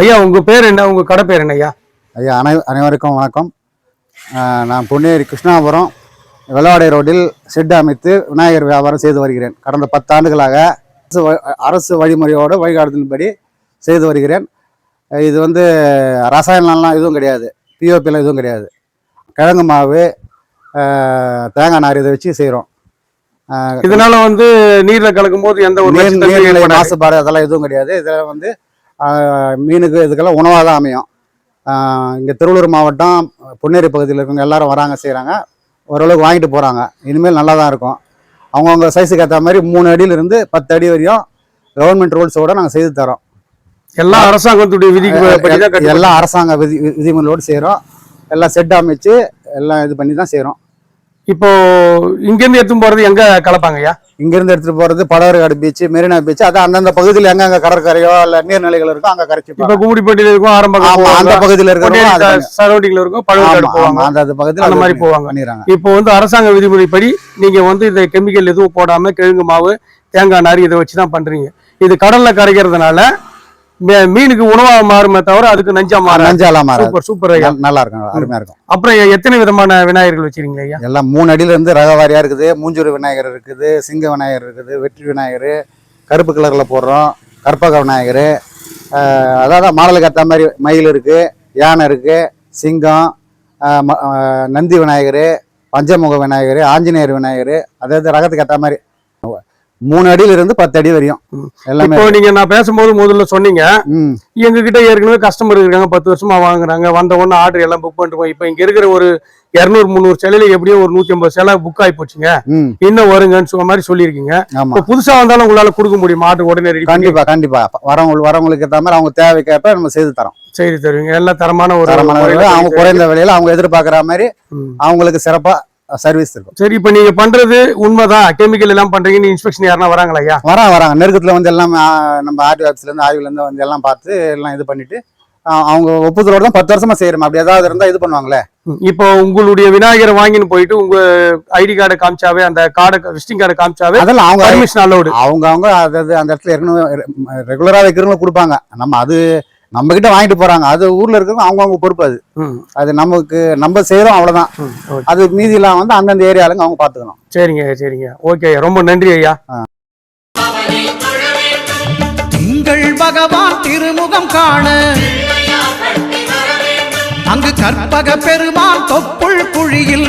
ஐயா உங்க பேர் என்ன? உங்க கடை பேர் என்ன ஐயா? ஐயா அனை அனைவருக்கும் வணக்கம். நான் பொன்னேரி கிருஷ்ணாபுரம் வெள்ளவாடை ரோட்டில் ஷெட் அமைத்து விநாயகர் வியாபாரம் செய்து வருகிறேன். கடந்த பத்தாண்டுகளாக அரசு அரசு வழிமுறையோடு வழிகாட்டுதலின்படி செய்து வருகிறேன். இது வந்து ரசாயனம்லாம் எதுவும் கிடையாது. பிஓபிலாம் எதுவும் கிடையாது. கிழங்கு மாவு தேங்காய் நார் இதை வச்சு செய்கிறோம் இதனால வந்து நீர்ல கலக்கும் போது எந்த ஒரு. மாசுபாடு அதெல்லாம் எதுவும் கிடையாது. இதில் வந்து மீனுக்கு இதுக்கெல்லாம் உணவாக தான் அமையும். இங்கே திருவள்ளூர் மாவட்டம் பொன்னேரி பகுதியில் இருக்கவங்க எல்லாரும் வராங்க செய்கிறாங்க ஓரளவுக்கு வாங்கிட்டு போகிறாங்க இனிமேல் நல்லா தான் இருக்கும். அவங்கவுங்க சைஸுக்கு ஏற்ற மாதிரி மூணு அடியிலிருந்து பத்து அடி வரையும் கவர்மெண்ட் ரூல்ஸோட நாங்கள் செய்து தரோம். எல்லாம் அரசாங்கத்துடைய கட்டுப்படி. எல்லாம் அரசாங்க விதி விதிமுறையோடு செய்கிறோம் எல்லாம் செட் அமைச்சு எல்லாம் இது பண்ணி தான் செய்கிறோம் இப்போ இங்க இருந்து எடுத்துன்னு போறது எங்க கலப்பாங்க ஐயா இங்கேருந்து எடுத்துகிட்டு போகிறது படவர்காடு பீச் மெரினா பீச் அது அந்தந்த பகுதியில் எங்கெங்கே கடற்கரையோ இல்லை நீர்நிலைகள் இருக்கோ அங்கே கரைச்சி இப்ப கும்மிடிப்பட்டியில இருக்கும் ஆரம்ப அந்த பகுதியில் இருக்கிறவங்க சரௌண்டிங்ல இருக்கும் பழுவேற்காடு ஆமா, போவாங்க. அந்த அந்த பகுதியில் அந்த மாதிரி போவாங்க. பண்ணிடுறாங்க. இப்போ வந்து அரசாங்க விதிமுறைப்படி நீங்க வந்து இந்த கெமிக்கல் எதுவும் போடாம கிழங்கு மாவு தேங்காய் நார் இதை வச்சு தான் பண்றீங்க. இது கடல்ல கரைக்கிறதுனால மீனுக்கு உணவா மாறுமே தவிர அதுக்கு நஞ்சா மாற நஞ்சாலாம் மாறாது. சூப்பர் சூப்பர் நல்லா இருக்கும் அருமையா இருக்கும். அப்புறம் எத்தனை விதமான விநாயகர்கள் வச்சிருக்கீங்க ஐயா? எல்லாம் மூணு அடியில இருந்து ரகவாரியா இருக்குது. மூஞ்சூர் விநாயகர் இருக்குது சிங்க விநாயகர் இருக்குது வெற்றி விநாயகர் கருப்பு கலர்ல போடுறோம் கற்பக விநாயகர் அதாவது மாடலுக்கு ஏற்ற மாதிரி மயில் இருக்கு யானை இருக்கு சிங்கம் நந்தி விநாயகர் பஞ்சமுக விநாயகர் ஆஞ்சநேயர் விநாயகர் அதாவது ரகத்துக்கு ஏற்ற மாதிரி மூணு அடியில இருந்து பத்து அடி வரையும். எல்லாமே. இப்போ நீங்க நான் பேசும்போது முதல்ல சொன்னீங்க. எங்க கிட்ட ஏற்கனவே கஸ்டமர் இருக்காங்க பத்து வருஷமா வாங்குறாங்க வந்த உடனே ஆர்டர் எல்லாம் புக் பண்ணிட்டு இப்போ இங்க இருக்கிற ஒரு இரநூறு முந்நூறு சிலையில எப்படியும் ஒரு நூத்தி ஐம்பது சிலை புக் ஆகி போச்சுங்க. இன்னும் வருங்கன்னு சொன்ன மாதிரி சொல்லியிருக்கீங்க. இப்போ புதுசா வந்தாலும் உங்களால கொடுக்க முடியுமா? ஆர்டர் உடனே ரெடி கண்டிப்பா கண்டிப்பா. வரவங்களுக்கு வரவங்களுக்கு ஏற்ற மாதிரி அவங்க தேவைக்கேற்ப நம்ம செய்து தரோம். செய்து தருவீங்க. எல்லாம் தரமான ஒரு தரமான அவங்க குறைந்த விலையில அவங்க எதிர்பார்க்குற மாதிரி. அவங்களுக்கு சிறப்பா சர்வீஸ் இருக்கும். சரி இப்போ நீங்க பண்றது உண்மைதான். கெமிக்கல் எல்லாம் பண்றீங்கன்னு இன்ஸ்பெக்ஷன் யாருன்னா வராங்களா ஐயா? வராங்க வராங்க நெருக்கத்துல வந்து எல்லாம் நம்ம ஆர்டி ஆஃபீஸ்ல இருந்து ஆய்வுல இருந்து வந்து எல்லாம் பார்த்து எல்லாம் இது பண்ணிட்டு அவங்க ஒப்புதலோட தான் பத்து வருஷமா செய்யறோம் அப்படி ஏதாவது இருந்தா இது பண்ணுவாங்களே. இப்போ உங்களுடைய விநாயகரை வாங்கின்னு போயிட்டு உங்க ஐடி கார்டை காமிச்சாவே அந்த கார்டை விசிட்டிங் கார்டை காமிச்சாவே அதெல்லாம் அவங்க பர்மிஷன் அலோடு அவங்க அவங்க அதாவது அந்த இடத்துல ஏற்கனவே ரெகுலரா வைக்கிறவங்க கொடுப்பாங்க. நம்ம அது நம்ம கிட்ட வாங்கிட்டு போறாங்க. அது ஊர்ல இருக்கிறவங்க அவங்க அவங்க பொறுப்பு அது. அது நமக்கு நம்ம செய்யறோம் அவ்வளவுதான். அது மீதியெல்லாம் வந்து அந்தந்த ஏரியாலுங்க அவங்க பாத்துக்கணும். சரிங்க சரிங்க. ஓகே ரொம்ப நன்றி ஐயா. திங்கள் பகவான் திருமுகம் காண. அங்கு கற்பக பெருமான் தொப்புள் குழியில்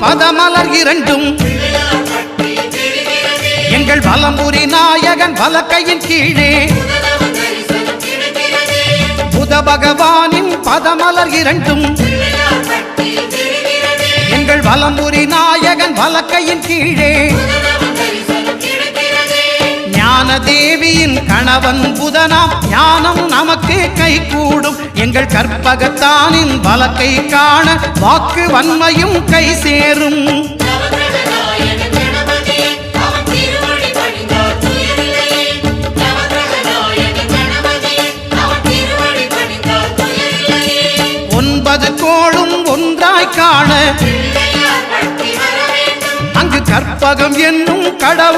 பதமலர் இரண்டும். எங்கள் எங்கள் நாயகன் பலக்கையின் கீழே. புத பகவானின் பதமலர் இரண்டும். எங்கள் வலம்புரி நாயகன் வலக்கையின் கீழே. ஞான தேவியின் கணவன் புதனாம். ஞானம் நமக்கு கை கூடும். எங்கள் கற்பகத்தானின் வலக்கை காண வாக்கு வன்மையும் கை சேரும். ஒன்பது கோளும் ஒன்றாய் காண அங்கு கற்பகம் என்னும் கடவுள்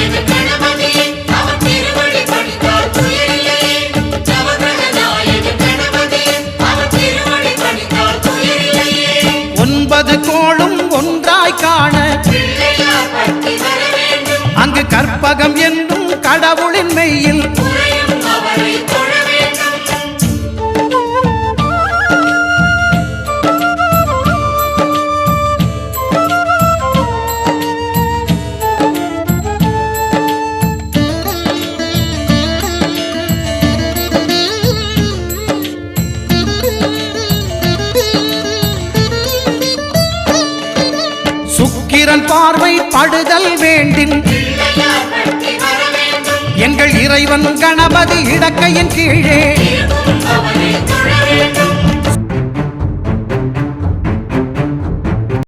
பிறன் பார்வை படுதல் வேண்டின். எங்கள் இறைவன் கணபதி இடக்கையின் கீழே.